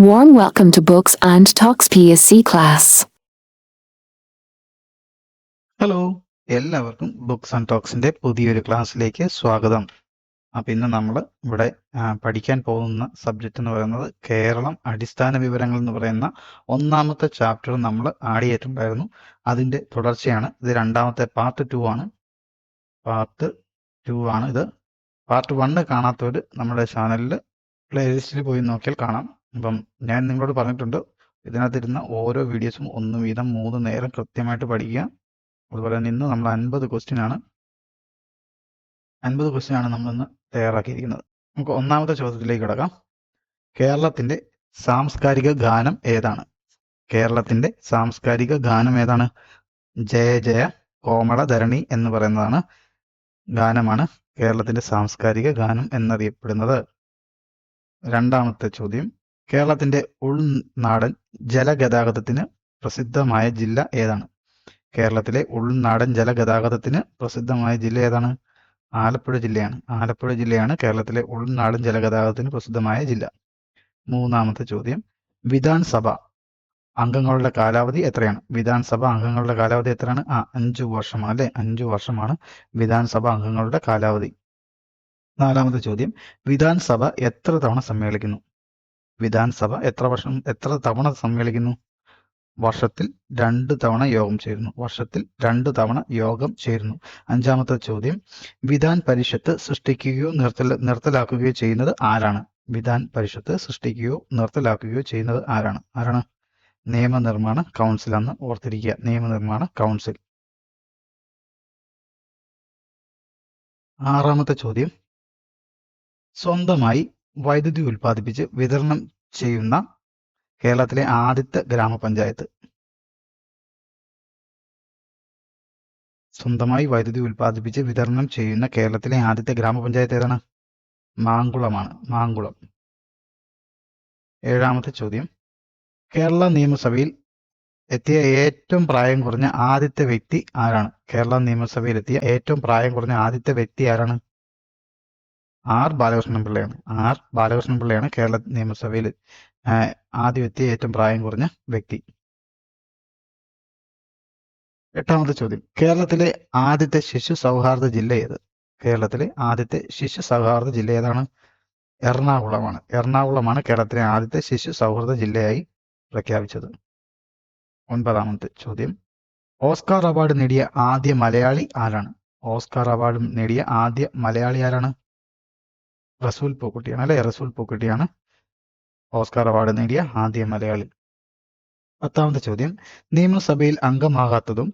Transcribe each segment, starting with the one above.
Warm welcome to Books and Talks PSC class. Hello എല്ലാവർക്കും books and ടോക്സിന്റെ പുതിയൊരു ക്ലാസ്സിലേക്ക് സ്വാഗതം. അപ്പം ഇന്ന് നമ്മൾ ഇവിടെ പഠിക്കാൻ പോകുന്ന സബ്ജക്റ്റ് എന്ന് പറയുന്നത് കേരളം അടിസ്ഥാന വിവരങ്ങൾ എന്ന് പറയുന്ന ഒന്നാമത്തെ ചാപ്റ്റർ നമ്മൾ ആഡ് അതിന്റെ തുടർച്ചയാണ്. ഇത് രണ്ടാമത്തെ പാർട്ട് ടു ആണ്. പാർട്ട് ടു ആണ് ഇത്. പാർട്ട് വണ്ണ് കാണാത്തവർ നമ്മുടെ ചാനലിൽ പ്ലേലിസ്റ്റിൽ പോയി നോക്കിയാൽ കാണാം. അപ്പം ഞാൻ നിങ്ങളോട് പറഞ്ഞിട്ടുണ്ട് ഇതിനകത്തിരുന്ന ഓരോ വീഡിയോസും ഒന്ന് വീതം മൂന്ന് നേരം കൃത്യമായിട്ട് പഠിക്കുക. അതുപോലെ തന്നെ ഇന്ന് നമ്മൾ അൻപത് ക്വസ്റ്റ്യൻ ആണ് അൻപത് ക്വസ്റ്റ്യൻ ആണ് നമ്മളിന്ന് തയ്യാറാക്കിയിരിക്കുന്നത്. നമുക്ക് ഒന്നാമത്തെ ചോദ്യത്തിലേക്ക് കിടക്കാം. കേരളത്തിന്റെ സാംസ്കാരിക ഗാനം ഏതാണ്? കേരളത്തിന്റെ സാംസ്കാരിക ഗാനം ഏതാണ്? ജയ ജയ കോമള ധരണി എന്ന് പറയുന്നതാണ് ഗാനമാണ് കേരളത്തിന്റെ സാംസ്കാരിക ഗാനം എന്നറിയപ്പെടുന്നത്. രണ്ടാമത്തെ ചോദ്യം കേരളത്തിന്റെ ഉൾനാടൻ ജലഗതാഗതത്തിന് പ്രസിദ്ധമായ ജില്ല ഏതാണ്? കേരളത്തിലെ ഉൾനാടൻ ജലഗതാഗതത്തിന് പ്രസിദ്ധമായ ജില്ല ഏതാണ്? ആലപ്പുഴ ജില്ലയാണ്. ആലപ്പുഴ ജില്ലയാണ് കേരളത്തിലെ ഉൾനാടൻ ജലഗതാഗതത്തിന് പ്രസിദ്ധമായ ജില്ല. മൂന്നാമത്തെ ചോദ്യം. വിധാൻസഭ അംഗങ്ങളുടെ കാലാവധി എത്രയാണ്? വിധാൻസഭ അംഗങ്ങളുടെ കാലാവധി എത്രയാണ്? ആ അഞ്ചു വർഷമാണ് അല്ലെ? അഞ്ചു വർഷമാണ് വിധാൻസഭ അംഗങ്ങളുടെ കാലാവധി. നാലാമത്തെ ചോദ്യം. വിധാൻസഭ എത്ര തവണ സമ്മേളിക്കുന്നു? വിധാൻസഭ എത്ര വർഷം എത്ര തവണ സമ്മേളിക്കുന്നു? വർഷത്തിൽ രണ്ട് തവണ യോഗം ചേരുന്നു. വർഷത്തിൽ രണ്ട് തവണ യോഗം ചേരുന്നു. അഞ്ചാമത്തെ ചോദ്യം. വിധാൻ പരിഷത്ത് സൃഷ്ടിക്കുകയോ നിർത്തല നിർത്തലാക്കുകയോ ചെയ്യുന്നത് ആരാണ്? വിധാൻ പരിഷത്ത് സൃഷ്ടിക്കുകയോ നിർത്തലാക്കുകയോ ചെയ്യുന്നത് ആരാണ്? ആരാണ്? നിയമനിർമ്മാണ കൗൺസിൽ എന്ന് ഓർത്തിരിക്കുക. നിയമനിർമ്മാണ കൗൺസിൽ. ആറാമത്തെ ചോദ്യം. സ്വന്തമായി വൈദ്യുതി ഉൽപ്പാദിപ്പിച്ച് വിതരണം ചെയ്യുന്ന കേരളത്തിലെ ആദ്യത്തെ ഗ്രാമപഞ്ചായത്ത്. സ്വന്തമായി വൈദ്യുതി ഉൽപ്പാദിപ്പിച്ച് വിതരണം ചെയ്യുന്ന കേരളത്തിലെ ആദ്യത്തെ ഗ്രാമപഞ്ചായത്ത് ഏതാണ്? മാങ്കുളമാണ്. മാങ്കുളം. ഏഴാമത്തെ ചോദ്യം. കേരള നിയമസഭയിൽ എത്തിയ ഏറ്റവും പ്രായം കുറഞ്ഞ ആദ്യത്തെ വ്യക്തി ആരാണ്? കേരള നിയമസഭയിൽ എത്തിയ ഏറ്റവും പ്രായം കുറഞ്ഞ ആദ്യത്തെ വ്യക്തി ആരാണ്? ആർ ബാലകൃഷ്ണൻ പിള്ളയാണ്. ആർ ബാലകൃഷ്ണൻ പിള്ളയാണ് കേരള നിയമസഭയിൽ ആദ്യത്തെ ആദ്യം ഏറ്റവും പ്രായം കുറഞ്ഞ വ്യക്തി. എട്ടാമത്തെ ചോദ്യം. കേരളത്തിലെ ആദ്യത്തെ ശിശു സൗഹാർദ്ദ ജില്ല ഏത്? കേരളത്തിലെ ആദ്യത്തെ ശിശു സൗഹാർദ്ദ ജില്ല ഏതാണ്? എറണാകുളമാണ്. എറണാകുളമാണ് കേരളത്തിലെ ആദ്യത്തെ ശിശു സൗഹൃദ ജില്ലയായി പ്രഖ്യാപിച്ചത്. ഒൻപതാമത്തെ ചോദ്യം. ഓസ്കാർ അവാർഡ് നേടിയ ആദ്യ മലയാളി ആരാണ്? ഓസ്കാർ അവാർഡ് നേടിയ ആദ്യ മലയാളി ആരാണ്? റസൂൽ പൂക്കുട്ടിയാണ് അല്ലെ? റസൂൽ പൂക്കുട്ടിയാണ്. ഓസ്കാർ അവാർഡ് നേടിയ ആദ്യ മലയാളി. പത്താമത്തെ ചോദ്യം. നിയമസഭയിൽ അംഗമാകാത്തതും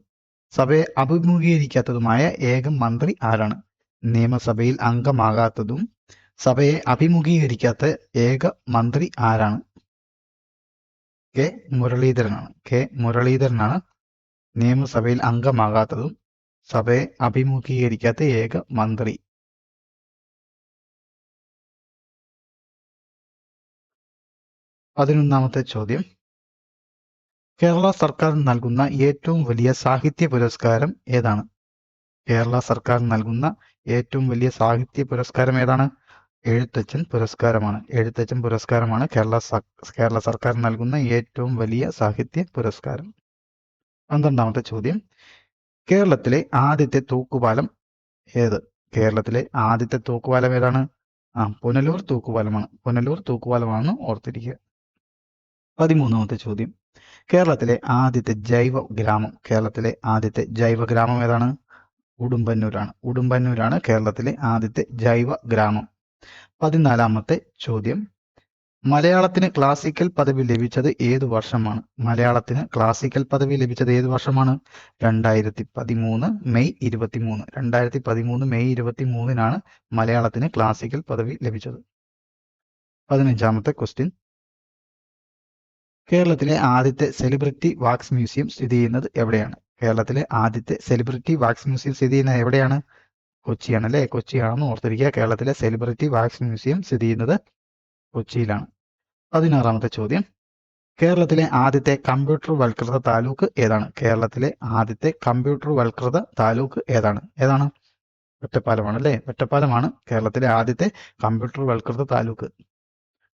സഭയെ അഭിമുഖീകരിക്കാത്തതുമായ ഏക മന്ത്രി ആരാണ്? നിയമസഭയിൽ അംഗമാകാത്തതും സഭയെ അഭിമുഖീകരിക്കാത്ത ഏക മന്ത്രി ആരാണ്? കെ മുരളീധരനാണ്. കെ മുരളീധരനാണ് നിയമസഭയിൽ അംഗമാകാത്തതും സഭയെ അഭിമുഖീകരിക്കാത്ത ഏക മന്ത്രി. പതിനൊന്നാമത്തെ ചോദ്യം. കേരള സർക്കാർ നൽകുന്ന ഏറ്റവും വലിയ സാഹിത്യ പുരസ്കാരം ഏതാണ്? കേരള സർക്കാർ നൽകുന്ന ഏറ്റവും വലിയ സാഹിത്യ പുരസ്കാരം ഏതാണ്? എഴുത്തച്ഛൻ പുരസ്കാരമാണ്. എഴുത്തച്ഛൻ പുരസ്കാരമാണ് കേരള കേരള സർക്കാർ നൽകുന്ന ഏറ്റവും വലിയ സാഹിത്യ പുരസ്കാരം. പന്ത്രണ്ടാമത്തെ ചോദ്യം. കേരളത്തിലെ ആദ്യത്തെ തൂക്കുപാലം ഏത്? കേരളത്തിലെ ആദ്യത്തെ തൂക്കുപാലം ഏതാണ്? ആ പുനലൂർ തൂക്കുപാലമാണ്. പുനലൂർ തൂക്കുപാലമാണെന്ന് ഓർത്തിരിക്കുക. പതിമൂന്നാമത്തെ ചോദ്യം. കേരളത്തിലെ ആദ്യത്തെ ജൈവ ഗ്രാമം കേരളത്തിലെ ആദ്യത്തെ ജൈവ ഗ്രാമം ഏതാണ്? ഉടുമ്പന്നൂരാണ്. ഉടുമ്പന്നൂരാണ് കേരളത്തിലെ ആദ്യത്തെ ജൈവ ഗ്രാമം. പതിനാലാമത്തെ ചോദ്യം. മലയാളത്തിന് ക്ലാസിക്കൽ പദവി ലഭിച്ചത് ഏത് വർഷമാണ്? മലയാളത്തിന് ക്ലാസിക്കൽ പദവി ലഭിച്ചത് ഏത് വർഷമാണ്? രണ്ടായിരത്തി പതിമൂന്ന് മെയ് ഇരുപത്തിമൂന്ന്. രണ്ടായിരത്തി പതിമൂന്ന് മെയ് ഇരുപത്തി മൂന്നിനാണ് മലയാളത്തിന് ക്ലാസിക്കൽ പദവി ലഭിച്ചത്. പതിനഞ്ചാമത്തെ ക്വസ്റ്റ്യൻ. കേരളത്തിലെ ആദ്യത്തെ സെലിബ്രിറ്റി വാക്സ് മ്യൂസിയം സ്ഥിതി ചെയ്യുന്നത് എവിടെയാണ്? കേരളത്തിലെ ആദ്യത്തെ സെലിബ്രിറ്റി വാക്സ് മ്യൂസിയം സ്ഥിതി ചെയ്യുന്നത് എവിടെയാണ്? കൊച്ചിയാണ് അല്ലേ കൊച്ചിയാണെന്ന് ഓർത്തിരിക്കുക. കേരളത്തിലെ സെലിബ്രിറ്റി വാക്സ് മ്യൂസിയം സ്ഥിതി ചെയ്യുന്നത് കൊച്ചിയിലാണ്. പതിനാറാമത്തെ ചോദ്യം. കേരളത്തിലെ ആദ്യത്തെ കമ്പ്യൂട്ടർ വൽകൃത താലൂക്ക് ഏതാണ്? കേരളത്തിലെ ആദ്യത്തെ കമ്പ്യൂട്ടർ വൽകൃത താലൂക്ക് ഏതാണ്? ഏതാണ്? ഒറ്റപ്പാലമാണ് അല്ലേ ഒറ്റപ്പാലമാണ് കേരളത്തിലെ ആദ്യത്തെ കമ്പ്യൂട്ടർ വൽകൃത താലൂക്ക്.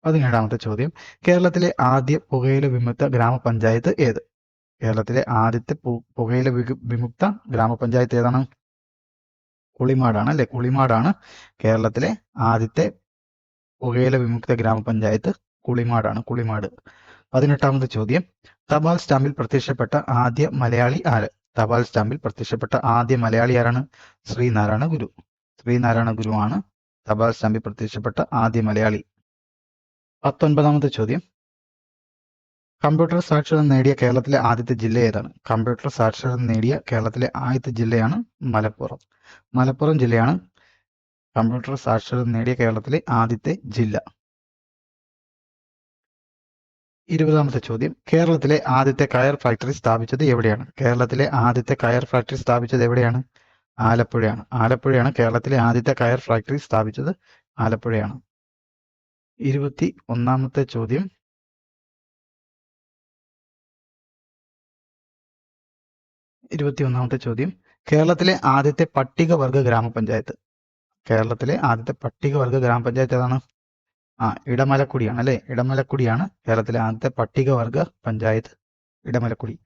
പതിനേഴാമത്തെ ചോദ്യം. കേരളത്തിലെ ആദ്യ പുകയില വിമുക്ത ഗ്രാമപഞ്ചായത്ത് ഏത്? കേരളത്തിലെ ആദ്യത്തെ പുകയില വിമുക്ത ഗ്രാമപഞ്ചായത്ത് ഏതാണ്? കുളിമാടാണ് അല്ലെ? കുളിമാടാണ് കേരളത്തിലെ ആദ്യത്തെ പുകയില വിമുക്ത ഗ്രാമപഞ്ചായത്ത് കുളിമാടാണ് കുളിമാട്. പതിനെട്ടാമത്തെ ചോദ്യം. തപാൽ സ്റ്റാമ്പിൽ പ്രത്യക്ഷപ്പെട്ട ആദ്യ മലയാളി ആര്? തപാൽ സ്റ്റാമ്പിൽ പ്രത്യക്ഷപ്പെട്ട ആദ്യ മലയാളി ആരാണ്? ശ്രീനാരായണ ഗുരു. ശ്രീനാരായണ ഗുരുവാണ് തപാൽ സ്റ്റാമ്പിൽ പ്രത്യക്ഷപ്പെട്ട ആദ്യ മലയാളി. പത്തൊൻപതാമത്തെ ചോദ്യം. കമ്പ്യൂട്ടർ സാക്ഷരത നേടിയ കേരളത്തിലെ ആദ്യത്തെ ജില്ല ഏതാണ്? കമ്പ്യൂട്ടർ സാക്ഷരത നേടിയ കേരളത്തിലെ ആദ്യത്തെ ജില്ലയാണ് മലപ്പുറം. മലപ്പുറം ജില്ലയാണ് കമ്പ്യൂട്ടർ സാക്ഷരത നേടിയ കേരളത്തിലെ ആദ്യത്തെ ജില്ല. ഇരുപതാമത്തെ ചോദ്യം. കേരളത്തിലെ ആദ്യത്തെ കയർ ഫാക്ടറി സ്ഥാപിച്ചത് എവിടെയാണ്? കേരളത്തിലെ ആദ്യത്തെ കയർ ഫാക്ടറി സ്ഥാപിച്ചത് എവിടെയാണ്? ആലപ്പുഴയാണ്. ആലപ്പുഴയാണ് കേരളത്തിലെ ആദ്യത്തെ കയർ ഫാക്ടറി സ്ഥാപിച്ചത് ആലപ്പുഴയാണ്. ഇരുപത്തി ഒന്നാമത്തെ ചോദ്യം. ഇരുപത്തി ഒന്നാമത്തെ ചോദ്യം. കേരളത്തിലെ ആദ്യത്തെ പട്ടികവർഗ ഗ്രാമപഞ്ചായത്ത്. കേരളത്തിലെ ആദ്യത്തെ പട്ടികവർഗ ഗ്രാമപഞ്ചായത്ത് ഏതാണ്? ആ ഇടമലക്കുടിയാണ് അല്ലെ? ഇടമലക്കുടിയാണ് കേരളത്തിലെ ആദ്യത്തെ പട്ടികവർഗ പഞ്ചായത്ത്. ഇടമലക്കുടി.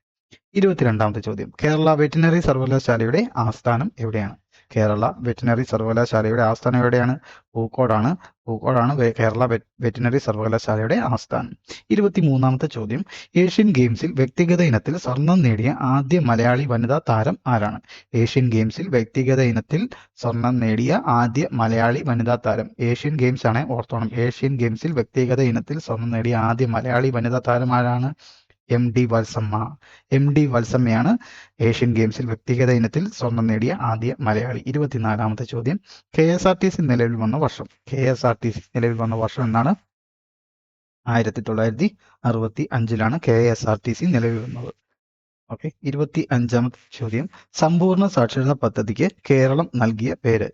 ഇരുപത്തിരണ്ടാമത്തെ ചോദ്യം. കേരള വെറ്റിനറി സർവകലാശാലയുടെ ആസ്ഥാനം എവിടെയാണ്? കേരള വെറ്റിനറി സർവകലാശാലയുടെ ആസ്ഥാനം എവിടെയാണ് പൂക്കോടാണ് പൂക്കോടാണ് കേരള വെറ്റിനറി സർവകലാശാലയുടെ ആസ്ഥാനം. ഇരുപത്തിമൂന്നാമത്തെ ചോദ്യം. ഏഷ്യൻ ഗെയിംസിൽ വ്യക്തിഗത ഇനത്തിൽ സ്വർണം നേടിയ ആദ്യ മലയാളി വനിതാ താരം ആരാണ്? ഏഷ്യൻ ഗെയിംസിൽ വ്യക്തിഗത ഇനത്തിൽ സ്വർണം നേടിയ ആദ്യ മലയാളി വനിതാ താരം. ഏഷ്യൻ ഗെയിംസ് ആണ് ഓർത്തോണം. ഏഷ്യൻ ഗെയിംസിൽ വ്യക്തിഗത ഇനത്തിൽ സ്വർണം നേടിയ ആദ്യ മലയാളി വനിതാ താരം ആരാണ്? M D Valsamma. M D വത്സമ്മയാണ് Asian ഗെയിംസിൽ വ്യക്തിഗത ഇനത്തിൽ സ്വർണം നേടിയ ആദ്യ മലയാളി. ഇരുപത്തിനാലാമത്തെ ചോദ്യം. K S R T C നിലവിൽ വന്ന വർഷം. K S R T C നിലവിൽ വന്ന വർഷം എന്നാണ്? ആയിരത്തി തൊള്ളായിരത്തി അറുപത്തി അഞ്ചിലാണ് K S R T C നിലവിൽ വന്നത്. ഓക്കെ. ഇരുപത്തി അഞ്ചാമത്തെ ചോദ്യം. സമ്പൂർണ സാക്ഷരതാ പദ്ധതിക്ക് കേരളം നൽകിയ പേര്.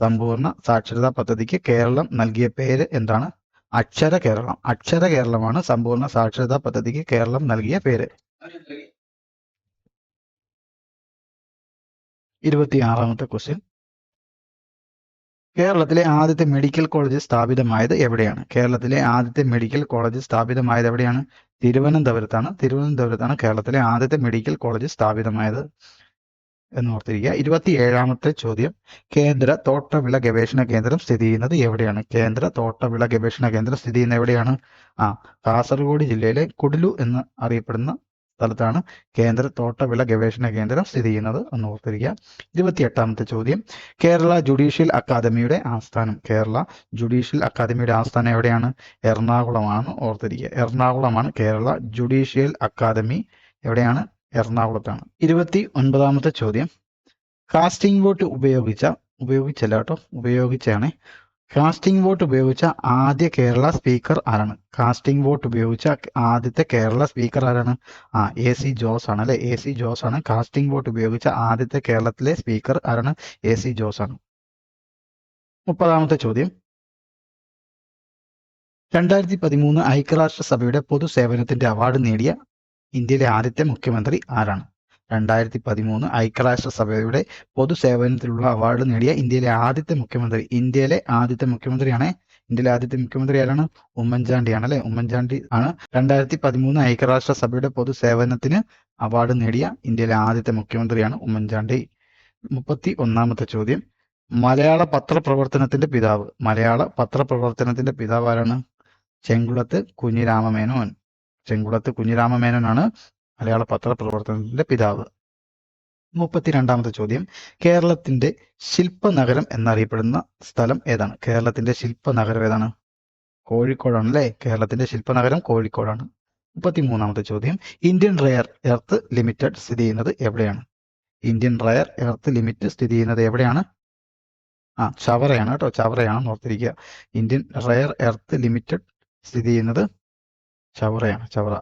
സമ്പൂർണ സാക്ഷരതാ പദ്ധതിക്ക് കേരളം നൽകിയ പേര് എന്താണ്? അക്ഷര കേരളം. അക്ഷര കേരളമാണ് സമ്പൂർണ സാക്ഷരതാ പദ്ധതിക്ക് കേരളം നൽകിയ പേര്. ഇരുപത്തിയാറാമത്തെ ക്വസ്റ്റ്യൻ കേരളത്തിലെ ആദ്യത്തെ മെഡിക്കൽ കോളേജ് സ്ഥാപിതമായത് എവിടെയാണ്? കേരളത്തിലെ ആദ്യത്തെ മെഡിക്കൽ കോളേജ് സ്ഥാപിതമായത് എവിടെയാണ്? തിരുവനന്തപുരത്താണ്. തിരുവനന്തപുരത്താണ് കേരളത്തിലെ ആദ്യത്തെ മെഡിക്കൽ കോളേജ് സ്ഥാപിതമായത്. എന്ന് ഓർത്തിരിക്കുക ഇരുപത്തി ഏഴാമത്തെ ചോദ്യം. കേന്ദ്ര തോട്ടവിള ഗവേഷണ കേന്ദ്രം സ്ഥിതി ചെയ്യുന്നത് എവിടെയാണ്? കേന്ദ്ര തോട്ടവിള ഗവേഷണ കേന്ദ്രം സ്ഥിതി ചെയ്യുന്നത് എവിടെയാണ്? ആ കാസർഗോഡ് ജില്ലയിലെ കുടിലു എന്ന് അറിയപ്പെടുന്ന സ്ഥലത്താണ് കേന്ദ്ര തോട്ടവിള ഗവേഷണ കേന്ദ്രം സ്ഥിതി ചെയ്യുന്നത് എന്ന് ഓർത്തിരിക്കുക ഇരുപത്തിയെട്ടാമത്തെ ചോദ്യം. കേരള ജുഡീഷ്യൽ അക്കാദമിയുടെ ആസ്ഥാനം. കേരള ജുഡീഷ്യൽ അക്കാദമിയുടെ ആസ്ഥാനം എവിടെയാണ്? എറണാകുളമാണ് ഓർത്തിരിക്കുക. എറണാകുളമാണ് കേരള ജുഡീഷ്യൽ അക്കാദമി എവിടെയാണ്? എറണാകുളത്താണ്. ഇരുപത്തി ഒൻപതാമത്തെ ചോദ്യം. കാസ്റ്റിംഗ് വോട്ട് ഉപയോഗിച്ച ഉപയോഗിച്ചല്ല കേട്ടോ ഉപയോഗിച്ചാണ് കാസ്റ്റിംഗ് വോട്ട് ഉപയോഗിച്ച ആദ്യ കേരള സ്പീക്കർ ആരാണ്? കാസ്റ്റിംഗ് വോട്ട് ഉപയോഗിച്ച ആദ്യത്തെ കേരള സ്പീക്കർ ആരാണ്? ആ എ സി ജോസ് ആണ് അല്ലെ? എ സി ജോസ് ആണ്. കാസ്റ്റിംഗ് വോട്ട് ഉപയോഗിച്ച ആദ്യത്തെ കേരളത്തിലെ സ്പീക്കർ ആരാണ്? എ സി ജോസ് ആണ്. മുപ്പതാമത്തെ ചോദ്യം. രണ്ടായിരത്തി പതിമൂന്ന് ഐക്യരാഷ്ട്രസഭയുടെ പൊതുസേവനത്തിന്റെ അവാർഡ് നേടിയ ഇന്ത്യയിലെ ആദ്യത്തെ മുഖ്യമന്ത്രി ആരാണ്? രണ്ടായിരത്തി പതിമൂന്ന് ഐക്യരാഷ്ട്രസഭയുടെ പൊതുസേവനത്തിലുള്ള അവാർഡ് നേടിയ ഇന്ത്യയിലെ ആദ്യത്തെ മുഖ്യമന്ത്രി ഇന്ത്യയിലെ ആദ്യത്തെ മുഖ്യമന്ത്രിയാണ്. ഇന്ത്യയിലെ ആദ്യത്തെ മുഖ്യമന്ത്രി ആരാണ്? ഉമ്മൻചാണ്ടിയാണ് അല്ലെ? ഉമ്മൻചാണ്ടി ആണ് രണ്ടായിരത്തി പതിമൂന്ന് ഐക്യരാഷ്ട്രസഭയുടെ പൊതുസേവനത്തിന് അവാർഡ് നേടിയ ഇന്ത്യയിലെ ആദ്യത്തെ മുഖ്യമന്ത്രിയാണ് ഉമ്മൻചാണ്ടി. മുപ്പത്തി ഒന്നാമത്തെ ചോദ്യം. മലയാള പത്രപ്രവർത്തനത്തിന്റെ പിതാവ്. മലയാള പത്രപ്രവർത്തനത്തിന്റെ പിതാവ് ആരാണ്? ചെങ്കുളത്ത് കുഞ്ഞിരാമമേനോൻ. ചെങ്കുളത്ത് കുഞ്ഞിരാമമേനോനാണ് മലയാള പത്രപ്രവർത്തനത്തിന്റെ പിതാവ്. മുപ്പത്തിരണ്ടാമത്തെ ചോദ്യം. കേരളത്തിന്റെ ശില്പനഗരം എന്നറിയപ്പെടുന്ന സ്ഥലം ഏതാണ്? കേരളത്തിന്റെ ശില്പനഗരം ഏതാണ്? കോഴിക്കോടാണ് അല്ലേ കേരളത്തിന്റെ ശില്പനഗരം കോഴിക്കോടാണ്. മുപ്പത്തിമൂന്നാമത്തെ ചോദ്യം. ഇന്ത്യൻ റയർ എർത്ത് ലിമിറ്റഡ് സ്ഥിതി ചെയ്യുന്നത് എവിടെയാണ്? ഇന്ത്യൻ റയർ എർത്ത് ലിമിറ്റ് സ്ഥിതി ചെയ്യുന്നത് എവിടെയാണ്? ആ ചവറയാണ് കേട്ടോ. ചവറയാണ് ഓർത്തിരിക്കുക. ഇന്ത്യൻ റയർ എർത്ത് ലിമിറ്റഡ് സ്ഥിതി ചെയ്യുന്നത് ചവറയാണ് ചവറ.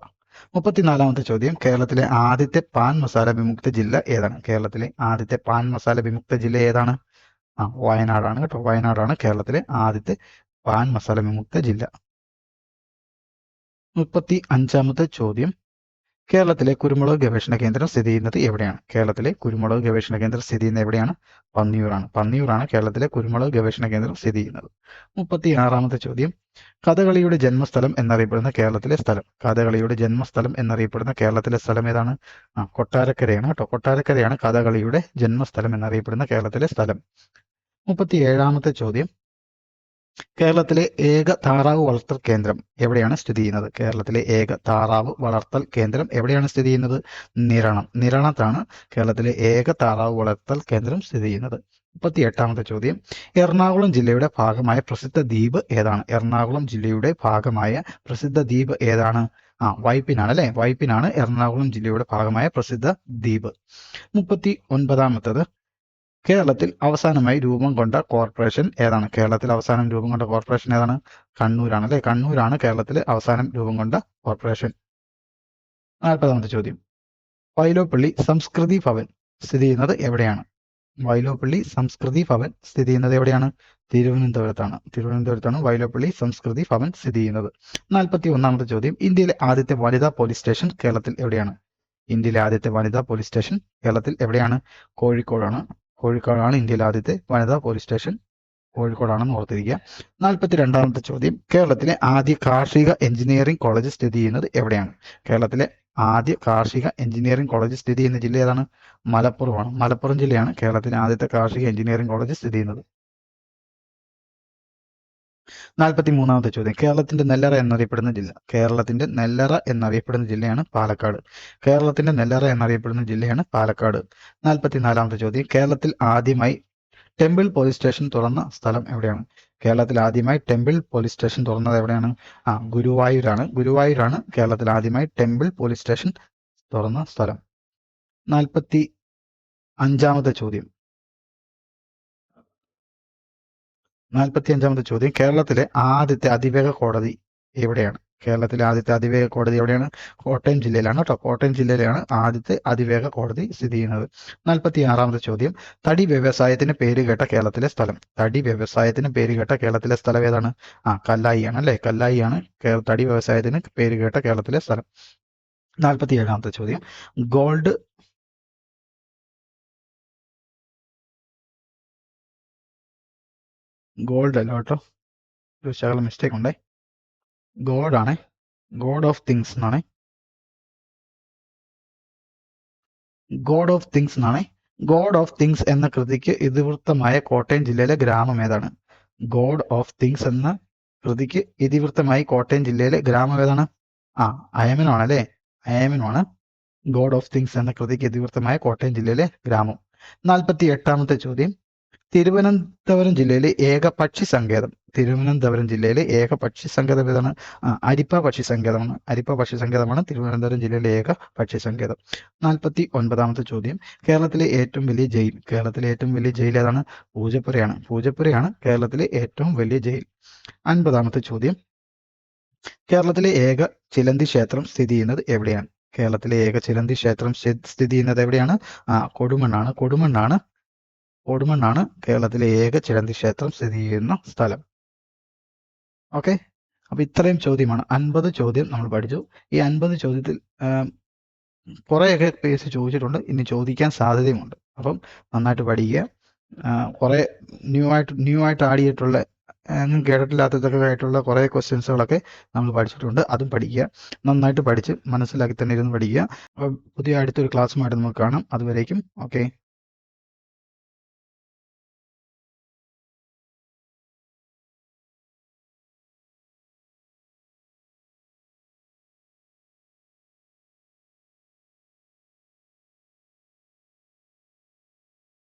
മുപ്പത്തിനാലാമത്തെ ചോദ്യം. കേരളത്തിലെ ആദ്യത്തെ പാൻ മസാല വിമുക്ത ജില്ല ഏതാണ്? കേരളത്തിലെ ആദ്യത്തെ പാൻ മസാല വിമുക്ത ജില്ല ഏതാണ്? ആ വയനാടാണ് കേട്ടോ. വയനാടാണ് കേരളത്തിലെ ആദ്യത്തെ പാൻ മസാല വിമുക്ത ജില്ല. മുപ്പത്തി അഞ്ചാമത്തെ ചോദ്യം. കേരളത്തിലെ കുരുമുളക് ഗവേഷണ കേന്ദ്രം സ്ഥിതി ചെയ്യുന്നത് എവിടെയാണ്? കേരളത്തിലെ കുരുമുളക് ഗവേഷണ കേന്ദ്രം സ്ഥിതി ചെയ്യുന്നത് എവിടെയാണ്? പന്നിയൂരാണ്. പന്നിയൂരാണ് കേരളത്തിലെ കുരുമുളക് ഗവേഷണ കേന്ദ്രം സ്ഥിതി ചെയ്യുന്നത്. മുപ്പത്തി ആറാമത്തെ ചോദ്യം. കഥകളിയുടെ ജന്മസ്ഥലം എന്നറിയപ്പെടുന്ന കേരളത്തിലെ സ്ഥലം. കഥകളിയുടെ ജന്മസ്ഥലം എന്നറിയപ്പെടുന്ന കേരളത്തിലെ സ്ഥലം ഏതാണ്? ആ കൊട്ടാരക്കരയാണ് കേട്ടോ. കൊട്ടാരക്കരയാണ് കഥകളിയുടെ ജന്മസ്ഥലം എന്നറിയപ്പെടുന്ന കേരളത്തിലെ സ്ഥലം. മുപ്പത്തി ഏഴാമത്തെ ചോദ്യം. കേരളത്തിലെ ഏക താറാവ് വളർത്തൽ കേന്ദ്രം എവിടെയാണ് സ്ഥിതി ചെയ്യുന്നത്? കേരളത്തിലെ ഏക താറാവ് വളർത്തൽ കേന്ദ്രം എവിടെയാണ് സ്ഥിതി ചെയ്യുന്നത്? നിരണം. നിരണത്താണ് കേരളത്തിലെ ഏക താറാവ് വളർത്തൽ കേന്ദ്രം സ്ഥിതി ചെയ്യുന്നത്. മുപ്പത്തി എട്ടാമത്തെ ചോദ്യം. എറണാകുളം ജില്ലയുടെ ഭാഗമായ പ്രസിദ്ധ ദ്വീപ് ഏതാണ്? എറണാകുളം ജില്ലയുടെ ഭാഗമായ പ്രസിദ്ധ ദ്വീപ് ഏതാണ്? ആ വൈപ്പിനാണ് അല്ലെ? വൈപ്പിനാണ് എറണാകുളം ജില്ലയുടെ ഭാഗമായ പ്രസിദ്ധ ദ്വീപ്. മുപ്പത്തി ഒൻപതാമത്തത് കേരളത്തിൽ അവസാനമായി രൂപം കൊണ്ട കോർപ്പറേഷൻ ഏതാണ്? കേരളത്തിൽ അവസാനം രൂപം കൊണ്ട കോർപ്പറേഷൻ ഏതാണ്? കണ്ണൂരാണ് അല്ലെ? കണ്ണൂരാണ് കേരളത്തിൽ അവസാനം രൂപം കൊണ്ട കോർപ്പറേഷൻ. നാൽപ്പതാമത്തെ ചോദ്യം. വൈലോപ്പള്ളി സംസ്കൃതി ഭവൻ സ്ഥിതി ചെയ്യുന്നത് എവിടെയാണ്? വൈലോപ്പള്ളി സംസ്കൃതി ഭവൻ സ്ഥിതി ചെയ്യുന്നത് എവിടെയാണ്? തിരുവനന്തപുരത്താണ്. തിരുവനന്തപുരത്താണ് വൈലോപ്പള്ളി സംസ്കൃതി ഭവൻ സ്ഥിതി ചെയ്യുന്നത്. നാൽപ്പത്തി ഒന്നാമത്തെ ചോദ്യം. ഇന്ത്യയിലെ ആദ്യത്തെ വനിതാ പോലീസ് സ്റ്റേഷൻ കേരളത്തിൽ എവിടെയാണ്? ഇന്ത്യയിലെ ആദ്യത്തെ വനിതാ പോലീസ് സ്റ്റേഷൻ കേരളത്തിൽ എവിടെയാണ്? കോഴിക്കോടാണ്. കോഴിക്കോടാണ് ഇന്ത്യയിലെ ആദ്യത്തെ വനിതാ പോലീസ് സ്റ്റേഷൻ. കോഴിക്കോടാണെന്ന് ഓർത്തിരിക്കുക. നാൽപ്പത്തി രണ്ടാമത്തെ ചോദ്യം. കേരളത്തിലെ ആദ്യ കാർഷിക എഞ്ചിനീയറിംഗ് കോളേജ് സ്ഥിതി ചെയ്യുന്നത് എവിടെയാണ്? കേരളത്തിലെ ആദ്യ കാർഷിക എഞ്ചിനീയറിംഗ് കോളേജ് സ്ഥിതി ചെയ്യുന്ന ജില്ല ഏതാണ്? മലപ്പുറമാണ്. മലപ്പുറം ജില്ലയാണ് കേരളത്തിലെ ആദ്യത്തെ കാർഷിക എഞ്ചിനീയറിംഗ് കോളേജ് സ്ഥിതി ചെയ്യുന്നത്. നാൽപ്പത്തി മൂന്നാമത്തെ ചോദ്യം. കേരളത്തിന്റെ നെല്ലറ എന്നറിയപ്പെടുന്ന ജില്ല. കേരളത്തിന്റെ നെല്ലറ എന്നറിയപ്പെടുന്ന ജില്ലയാണ് പാലക്കാട്. കേരളത്തിന്റെ നെല്ലറ എന്നറിയപ്പെടുന്ന ജില്ലയാണ് പാലക്കാട്. നാൽപ്പത്തിനാലാമത്തെ ചോദ്യം. കേരളത്തിൽ ആദ്യമായി ടെമ്പിൾ പോലീസ് സ്റ്റേഷൻ തുറന്ന സ്ഥലം എവിടെയാണ്? കേരളത്തിൽ ആദ്യമായി ടെമ്പിൾ പോലീസ് സ്റ്റേഷൻ തുറന്നത് എവിടെയാണ്? ആ ഗുരുവായൂരാണ്. ഗുരുവായൂരാണ് കേരളത്തിൽ ആദ്യമായി ടെമ്പിൾ പോലീസ് സ്റ്റേഷൻ തുറന്ന സ്ഥലം. നാൽപ്പത്തി അഞ്ചാമത്തെ ചോദ്യം. നാൽപ്പത്തി അഞ്ചാമത്തെ ചോദ്യം. കേരളത്തിലെ ആദ്യത്തെ അതിവേഗ കോടതി എവിടെയാണ്? കേരളത്തിലെ ആദ്യത്തെ അതിവേഗ കോടതി എവിടെയാണ്? കോട്ടയം ജില്ലയിലാണ് കേട്ടോ. കോട്ടയം ജില്ലയിലാണ് ആദ്യത്തെ അതിവേഗ കോടതി സ്ഥിതി ചെയ്യുന്നത്. നാൽപ്പത്തി ആറാമത്തെ ചോദ്യം. തടി വ്യവസായത്തിന് പേര് കേട്ട കേരളത്തിലെ സ്ഥലം. തടി വ്യവസായത്തിന് പേര് കേട്ട കേരളത്തിലെ സ്ഥലം ഏതാണ്? ആ കല്ലായിയാണ് അല്ലെ? കല്ലായി ആണ് തടി വ്യവസായത്തിന് പേര് കേട്ട കേരളത്തിലെ സ്ഥലം. നാൽപ്പത്തി ഏഴാമത്തെ ചോദ്യം. ഗോൾഡ് ഗോൾഡ് അല്ല കേട്ടോ. ശകലം മിസ്റ്റേക്ക് ഉണ്ടേ. ഗോഡ് ആണ്. ഗോഡ് ഓഫ് തിങ്സ് എന്നാണ്. ഗോഡ് ഓഫ് തിങ്സ് എന്നാണ്. ഗോഡ് ഓഫ് തിങ്സ് എന്ന കൃതിക്ക് ഇതിവൃത്തമായ കോട്ടയം ജില്ലയിലെ ഗ്രാമം ഏതാണ്? ഗോഡ് ഓഫ് തിങ്സ് എന്ന കൃതിക്ക് ഇതിവൃത്തമായി കോട്ടയം ജില്ലയിലെ ഗ്രാമം ഏതാണ്? ആ അയമനാണല്ലേ അല്ലേ? ഗോഡ് ഓഫ് തിങ്സ് എന്ന കൃതിക്ക് ഇതിവൃത്തമായ കോട്ടയം ജില്ലയിലെ ഗ്രാമം. നാൽപ്പത്തി എട്ടാമത്തെ ചോദ്യം. തിരുവനന്തപുരം ജില്ലയിലെ ഏക പക്ഷി സങ്കേതം. തിരുവനന്തപുരം ജില്ലയിലെ ഏക പക്ഷി സങ്കേതം ഏതാണ്? അരിപ്പ പക്ഷി സങ്കേതമാണ്. അരിപ്പ പക്ഷി സങ്കേതമാണ് തിരുവനന്തപുരം ജില്ലയിലെ ഏക പക്ഷി സങ്കേതം. നാൽപ്പത്തി ഒൻപതാമത്തെ ചോദ്യം. കേരളത്തിലെ ഏറ്റവും വലിയ ജയിൽ. കേരളത്തിലെ ഏറ്റവും വലിയ ജയിൽ ഏതാണ്? പൂജപ്പുരയാണ്. പൂജപ്പുരയാണ് കേരളത്തിലെ ഏറ്റവും വലിയ ജയിൽ. അൻപതാമത്തെ ചോദ്യം. കേരളത്തിലെ ഏക ചിലന്തി ക്ഷേത്രം സ്ഥിതി ചെയ്യുന്നത് എവിടെയാണ്? കേരളത്തിലെ ഏക ചിലന്തി ക്ഷേത്രം സ്ഥിതി ചെയ്യുന്നത് എവിടെയാണ്? കൊടുമണ്ണാണ്. കൊടുമണ്ണാണ് കൊടുമണ്ണാണ് കേരളത്തിലെ ഏക ചിലന്തി ക്ഷേത്രം സ്ഥിതി ചെയ്യുന്ന സ്ഥലം. ഓക്കെ? അപ്പൊ ഇത്രയും ചോദ്യമാണ്. അൻപത് ചോദ്യം നമ്മൾ പഠിച്ചു. ഈ അൻപത് ചോദ്യത്തിൽ കുറേയൊക്കെ പേസ് ചോദിച്ചിട്ടുണ്ട്. ഇനി ചോദിക്കാൻ സാധ്യതയുമുണ്ട്. അപ്പം നന്നായിട്ട് പഠിക്കുക. കുറേ ന്യൂ ആയിട്ട് ന്യൂ ആയിട്ട് ആഡ് ചെയ്തിട്ടുള്ള ഒന്നും കേട്ടിട്ടില്ലാത്തതൊക്കെ ആയിട്ടുള്ള കുറേ ക്വസ്റ്റ്യൻസുകളൊക്കെ നമ്മൾ പഠിച്ചിട്ടുണ്ട്. അതും പഠിക്കുക. നന്നായിട്ട് പഠിച്ച് മനസ്സിലാക്കി തന്നെ ഇരുന്ന് പഠിക്കുക. പുതിയ അടുത്തൊരു ക്ലാസ്സുമായിട്ട് നമുക്ക് കാണാം. അതുവരേക്കും. ഓക്കെ?